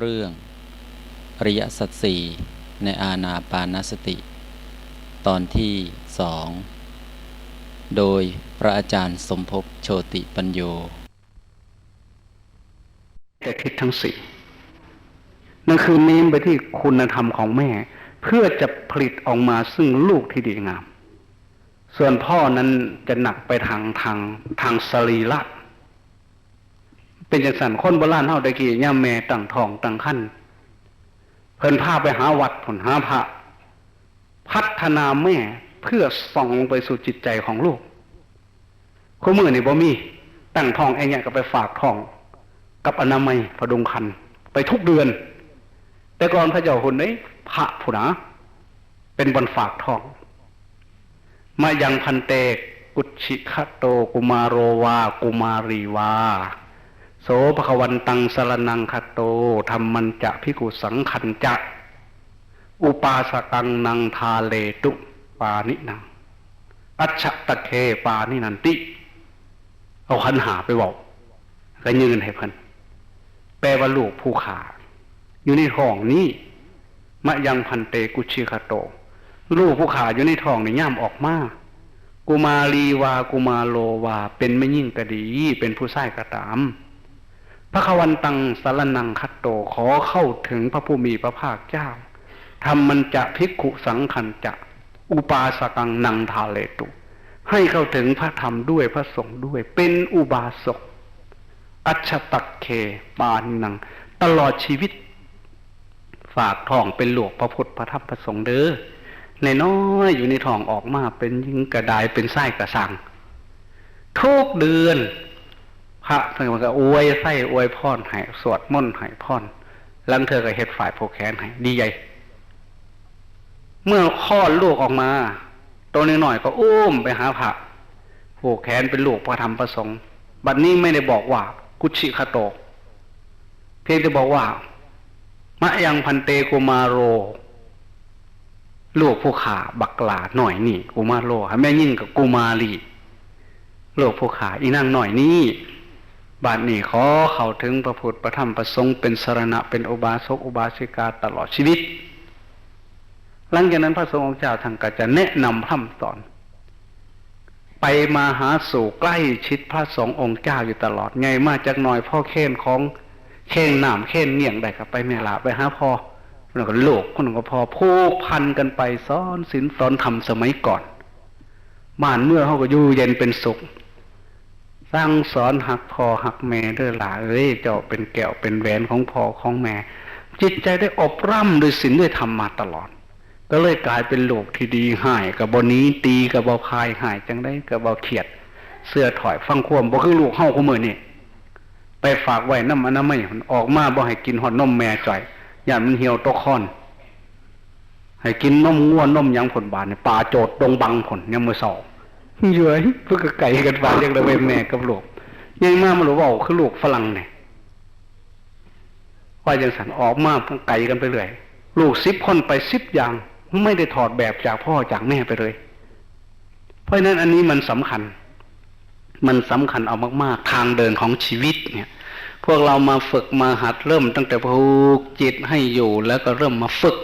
เรื่องอริยสัจสี่ในอาณาปานสติ ตอนที่สองโดยพระอาจารย์สมภพโชติปัญโยแต่คิดทั้งสี่นั่นคือเน้นไปที่คุณธรรมของแม่ เพื่อจะผลิตออกมาซึ่งลูกที่ดีงาม ส่วนพ่อนั้นจะหนักไปทางทางทางสรีระ เป็นจังสันคนโบราณเฮาตะกี้ย่าแม่ตั้งทองตั้งขั้นเพิ่นพาไปหาวัดผลหาพระพัฒนาแม่เพื่อส่องไปสู่จิตใจของลูกคู่มือนี่บ่มี ตั้งทองเองเนี่ยก็ไปฝากทอง กับอนามัยพดุงคัน ไปทุกเดือน แต่ก่อนพระเจ้าคนนี้พระผู้นะเป็นบนฝากทอง มายังพันเตกกุชิคโตกุมารโรวา กุมารีวา โสภควันตังสรนังคโตธรรมันจะพิกุสังขันจะ อุปาสกังนังทาเลตุปานินัง อัจฉตะเคปานินันติ เอาขันหาไปบอกก็ยืนให้เพิ่นแปลว่าลูกผู้ขาอยู่ในท้องนี้มะยังพันเตกุชิคาโต ลูกผู้ขาอยู่ในท้องนี่ย่ามออกมากุมารีวากุมาโลวา เป็นไม่ยิ่งกระดี เป็นผู้ใส่กระตาม พระควันตังสารนังคัตโตขอเข้าถึงพระผู้มีพระภาคเจ้าทำมันจะพิกขุสังขันจะ อุปาสกังนังทาเลตุ ให้เข้าถึงพระธรรมด้วยพระสงฆ์ด้วย เป็นอุบาสก อัจฉตักเคปานนัง ตลอดชีวิต ฝากทองเป็นหลวงพระพุทธพระธรรมพระสงฆ์เด้อในน้อยอยู่ในทองออกมาเป็นยิงกระดายเป็นไส้กระสังทุกเดือน ระเพิ่นก็อวยไส้อวยพรให้สวดมนต์ให้พรลังเธอก็เฮ็ดฝ่ายโพแขนให้ดีใหญ่ เมื่อคลอดลูกออกมา ตัวน้อยๆก็อุ้มไปหาพระผูกแขนเป็นลูกพระธรรมพระสงฆ์บัดนี้ไม่ได้บอกว่า กุชิคโตเพียงแต่บอกว่ามะยังพันเตกุมาโร ลูกผู้ขาบักลาหน่อยนี่กุมาโรแม่ยิ่งกับกุมาลีลูกผู้ขาอีนั่งหน่อยนี่ บาดนี้ขอเข้าถึงพระพุทธพระธรรมพระสงฆ์เป็นสรณะเป็นอุบาสกอุบาสิกาตลอดชีวิต หลังจากนั้นพระสงฆ์องค์เจ้าทางก็จะแนะนำพร่ำสอน ไปมาหาสู่ใกล้ชิดพระสงฆ์องค์เจ้าอยู่ตลอดไงมาจากหน่อยพ่อเค้นของเค้นน้ำเค้นเงี่ยงได้ครับไปแม่ลาไปหาพ่อแล้วก็โลกคนก็พอผูกพันกันไปซ้อนศีลสอนธรรมสมัยก่อนบ้านเมื่อเขาก็อยู่เย็นเป็นสุข สร้างสอนหักพ่อหักแม่เด้อหล่าเอ้ยเจ้าเป็นแก้วเป็นแหวนของพ่อของแม่ จิตใจได้อบร่ำด้วยศีลด้วยธรรมมาตลอด ก็เลยกลายเป็นโลกที่ดีหายกับบนี้ตีกับบพายหายจังได้กับบเขียด เสื้อถอยฟังควมบ่คือลูกเฮาคู่มือนี่ไปฝากไว้น้ำมันน้ำไม่มันออกมาบ่ให้กินหอดนมแม่จ่อยย่านมันเหี่ยวตกคอนให้กินนมง่วนนมยังผลบานเนี่ยป่าโจดดงบังผลยังมือสอง เย้ยเพื่อไก่กันบานยังระเวแม่กับลูกยังมามันรู้ว่าคือลูกฝรั่งเนี่ยว่าจังสันออกมาไก่กันไปเรื่อยลูกสิบคนไปสิบอย่าง ไม่ได้ถอดแบบจากพ่อจากแม่ไปเลย เพราะฉะนั้นอันนี้มันสำคัญ มันสำคัญเอามาก ๆ ทางเดินของชีวิตเนี่ย พวกเรามาฝึกมาหัดเริ่มตั้งแต่ผูกจิตให้อยู่แล้วก็เริ่มมาฝึก